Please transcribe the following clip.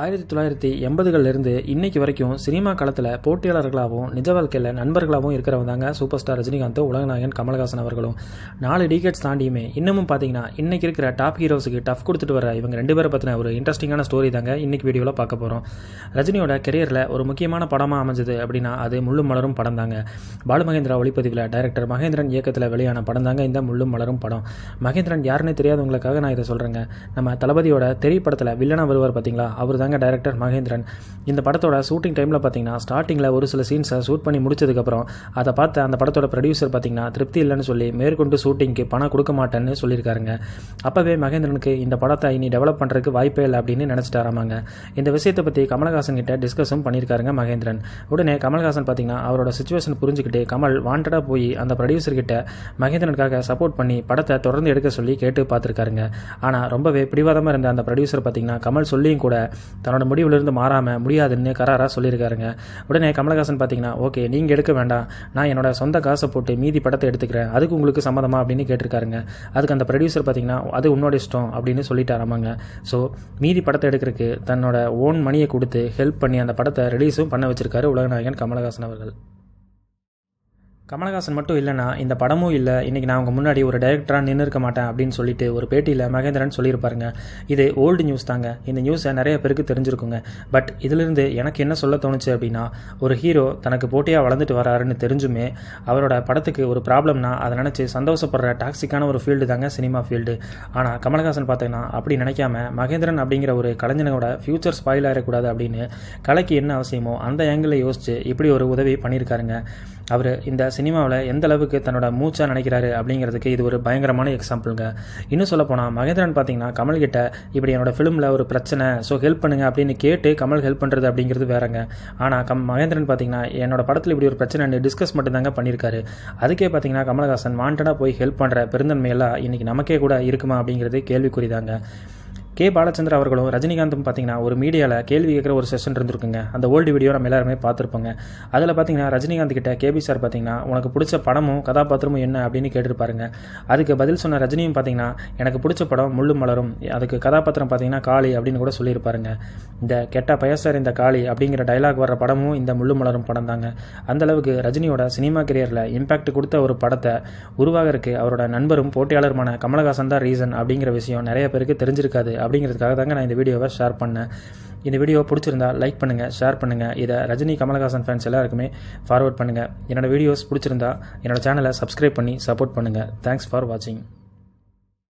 ஆயிரத்தி தொள்ளாயிரத்தி எண்பதுகளிலிருந்து இன்னைக்கு வரைக்கும் சினிமா களத்தில் போட்டியாளர்களாகவும் நிஜ வாழ்க்கையில் நண்பர்களாகவும் இருக்கிறவங்க தாங்க சூப்பர் ஸ்டார் ரஜினிகாந்தும் உலகநாயகன் கமல்ஹாசன் அவர்களும். நாலு டிகேட்ஸ் தாண்டியுமே இன்னமும் பார்த்தீங்கன்னா இன்றைக்கி இருக்கிற டாப் ஹீரோஸுக்கு டஃப் கொடுத்துட்டு வர இவங்க ரெண்டு பேரை பற்றின ஒரு இன்ட்ரெஸ்டிங்கான ஸ்டோரி தாங்க இன்றைக்கி வீடியோவில் பார்க்க போகிறோம் ரஜினியோட கெரியரில் ஒரு முக்கியமான படமாக அமைஞ்சது அப்படின்னா அது முள்ளும் மலரும் படம் தாங்க. பாலுமகேந்திரா ஒளிப்பதிவில் டைரக்டர் மகேந்திரன் இயக்கத்தில் வெளியான படம் தாங்க இந்த முள்ளும் மலரும் படம். மகேந்திரன் யாருன்னு தெரியாதவங்களுக்காக நான் இதை சொல்கிறேங்க நம்ம தளபதியோட திரைப்படத்தில் படத்தில் வருவார் பார்த்தீங்களா அவர் தாங்க டைரக்டர் மகேந்திரன். இந்த படத்தோட ஷூட்டிங் டைமில் பார்த்தீங்கன்னா ஸ்டார்டிங்கில் ஒரு சில சீன்ஸை ஷூட் பண்ணி முடிச்சதுக்கப்புறம் அதை பார்த்து அந்த படத்தோட ப்ரொடியூசர் பார்த்தீங்கன்னா திருப்தி இல்லைன்னு சொல்லி மேற்கொண்டு ஷூட்டிங்க்கு பணம் கொடுக்க மாட்டேன்னு சொல்லியிருக்காருங்க. அப்போவே மகேந்திரனுக்கு இந்த படத்தை இனி டெவலப் பண்ணுறதுக்கு வாய்ப்பே இல்லை அப்படின்னு நினச்சிட்டாராமாங்க. இந்த விஷயத்தை பற்றி கமலஹாசன் கிட்ட டிஸ்கஸும் பண்ணியிருக்காருங்க மகேந்திரன். உடனே கமல்ஹாசன் பார்த்தீங்கன்னா அவரோட சுச்சுவேஷன் புரிஞ்சுக்கிட்டு கமல் வாண்டடாக போய் அந்த ப்ரொடியூசர் கிட்ட மகேந்திரனுக்காக சப்போர்ட் பண்ணி படத்தை தொடர்ந்து எடுக்க சொல்லி கேட்டு பார்த்துருக்காருங்க. ஆனால் ரொம்பவே பிடிவாதமாக இருந்த அந்த ப்ரொடியூசர் பார்த்தீங்கன்னா கமல் சொல்லியும் கூட தன்னோட முடிவிலிருந்து மாறாமல் முடியாதுன்னு கராராக சொல்லியிருக்காருங்க. உடனே கமலஹாசன் பார்த்தீங்கன்னா ஓகே நீங்கள் எடுக்க வேண்டாம். நான் என்னோட சொந்த காசை போட்டு மீதி படத்தை எடுத்துக்கிறேன். அதுக்கு உங்களுக்கு சம்மதமா? அப்படின்னு கேட்டிருக்காருங்க. அதுக்கு அந்த ப்ரொடியூசர் பார்த்தீங்கன்னா அது உன்னோட இஷ்டம். அப்படின்னு சொல்லிட்டாராமாங்க. ஸோ மீதி படத்தை எடுக்கிறதுக்கு தன்னோட ஓன் மணியை கொடுத்து ஹெல்ப் பண்ணி அந்த படத்தை ரிலீஸும் பண்ண வச்சிருக்காரு உலகநாயகன் கமலஹாசன் அவர்கள். கமலஹாசன் மட்டும் இல்லைனா இந்த படமும் இல்லை. இன்றைக்கி நான் உங்கள் முன்னாடி ஒரு டைரக்டராக நின்று இருக்க மாட்டேன் அப்படின்னு சொல்லிட்டு ஒரு பேட்டியில் மகேந்திரன் சொல்லியிருப்பாருங்க. இது ஓல்டு நியூஸ் தாங்க. இந்த நியூஸை நிறைய பேருக்கு தெரிஞ்சிருக்குங்க. பட் இதிலிருந்து எனக்கு என்ன சொல்ல தோணுச்சு அப்படின்னா ஒரு ஹீரோ தனக்கு போட்டியாக வளர்ந்துட்டு வராருன்னு தெரிஞ்சுமே அவரோட படத்துக்கு ஒரு ப்ராப்ளம்னா அதை நினச்சி சந்தோஷப்படுற டாக்ஸிக்கான ஒரு ஃபீல்டு தாங்க சினிமா ஃபீல்டு ஆனால் கமலஹாசன் பார்த்தீங்கன்னா அப்படி நினைக்காம மகேந்திரன் அப்படிங்கிற ஒரு கலைஞனோட ஃபியூச்சர் ஸ்பாயில் ஆகிடக்கூடாது அப்படின்னு கலைக்கு என்ன அவசியமோ அந்த ஏங்கிளில் யோசிச்சு இப்படி ஒரு உதவி பண்ணியிருக்காருங்க. அவர் இந்த சினிமாவில் எந்த அளவுக்கு தன்னோட மூச்சாக நினைக்கிறாரு அப்படிங்கிறதுக்கு இது ஒரு பயங்கரமான எக்ஸாம்பிளுங்க இன்னும் சொல்ல போனால் மகேந்திரன் பார்த்தீங்கன்னா கமல் கிட்ட இப்படி என்னோட ஃபிலிமில் ஒரு பிரச்சனை ஸோ ஹெல்ப் பண்ணுங்க அப்படின்னு கேட்டு கமல் ஹெல்ப் பண்ணுறது அப்படிங்கிறது வேறங்க. ஆனால் கம் மகேந்திரன் பார்த்தீங்கன்னா என்னோட படத்தில் இப்படி ஒரு பிரச்சனை டிஸ்கஸ் மட்டும்தாங்க பண்ணியிருக்காரு அதுக்கே பார்த்தீங்கன்னா கமல்ஹாசன் வாண்டடாக போய் ஹெல்ப் பண்ணுற பெருந்தன்மையெல்லாம் இன்றைக்கி நமக்கே கூட இருக்குமா அப்படிங்கிறது கேள்விக்குறிதாங்க. கே பாலச்சந்திர அவர்களும் ரஜினிகாந்தும் பார்த்தீங்கன்னா ஒரு மீடியாவில் கேள்வி கேட்குற ஒரு செஷன் இருந்திருக்குங்க. அந்த ஓல்டு வீடியோ நம்ம எல்லாருமே பார்த்துருப்போங்க. அதில் பார்த்தீங்கன்னா ரஜினிகாந்த் கிட்ட கேபி சார் பார்த்தீங்கன்னா உனக்கு பிடிச்ச படமும் கதாபாத்திரமும் என்ன? அப்படின்னு கேட்டிருப்பாருங்க. அதுக்கு பதில் சொன்ன ரஜினியும் பார்த்தீங்கன்னா எனக்கு பிடிச்ச படம் முள்ளு மலரும். அதுக்கு கதாபாத்திரம் பார்த்தீங்கன்னா காளி அப்படின்னு கூட சொல்லியிருப்பாருங்க. இந்த கெட்ட பயசார் இந்த காளி அப்படிங்கிற டைலாக் வர்ற படமும் இந்த முள்ளு மலரும் படம் தாங்க. அந்த அளவுக்கு ரஜினியோட சினிமா கெரியரில் இம்பாக்ட் கொடுத்த ஒரு படத்தை உருவாகிறதுக்கு அவரோட நண்பரும் போட்டியாளருமான கமலஹாசன் தான் ரீசன் அப்படிங்கிற விஷயம் நிறைய பேருக்கு தெரிஞ்சிருக்காது. அப்படிங்கிறதுக்காக தாங்க நான் இந்த வீடியோவை ஷேர் பண்ணேன். இந்த வீடியோ பிடிச்சிருந்தா லைக் பண்ணுங்கள் ஷேர் பண்ணுங்கள் இதை ரஜினி கமலஹாசன் ஃபேன்ஸ் எல்லாருக்குமே ஃபார்வர்ட் பண்ணுங்கள் என்னோடய வீடியோஸ் பிடிச்சிருந்தா என்னோடய சேனலை சப்ஸ்கிரைப் பண்ணி சப்போர்ட் பண்ணுங்கள் தேங்க்ஸ் ஃபார் வாட்சிங்